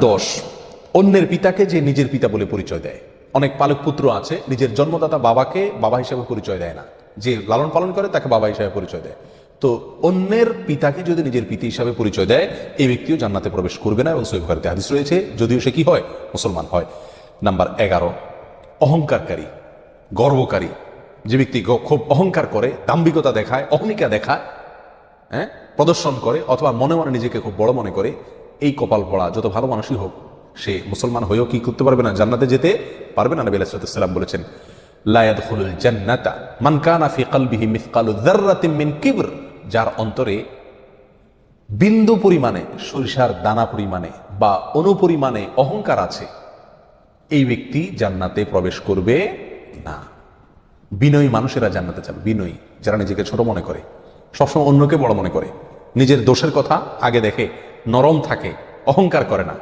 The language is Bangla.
দশ অন্যের পিতাকে যে নিজের পিতা বলে পরিচয় দেয়। অনেক পালক পুত্র আছে, নিজের জন্মদাতা বাবাকে বাবা হিসেবে পরিচয় দেয় না। যে লালন পালন করে, তাকে বাবা হিসেবে পরিচয় দেয়। তো অন্যের পিতাকে যদি নিজের পিতা হিসাবে পরিচয় দেয়, এই ব্যক্তিও জান্নাতে প্রবেশ করবে না এবং সৈভারতে হাদিস রয়েছে, যদিও সে কি হয়? মুসলমান হয়। নাম্বার এগারো, অহংকারকারী, গর্বকারী। যে ব্যক্তি খুব অহংকার করে, দাম্ভিকতা দেখায় অহমিকা দেখায় হ্যাঁ? প্রদর্শন করে, অথবা মনে মনে নিজেকে খুব বড় মনে করে এই কপাল পড়া, যত ভালো মানুষই হোক, সে মুসলমান হয়েও কি করতে পারবে না? জান্নাতে যেতে পারবে না? নবী আলাইহিসসালাম বলেছেন, লা ইয়াদখুলুল জান্নাতা মান কানা ফি কলবিহি মিসকালু যাররাতিন মিন কিবর। যার অন্তরে বিন্দু পরিমাণে সরিষার দানা পরিমাণে বা অনুপরিমাণে অহংকার আছে, এই ব্যক্তি জান্নাতে প্রবেশ করবে না। বিনয়ী মানুষেরা জান্নাতে যাবে, বিনয়ী, যারা নিজেকে ছোট মনে করে, সবসময় অন্যকে বড় মনে করে। নিজের দোষের কথা আগে দেখে নরম থাকে অহংকার করে না।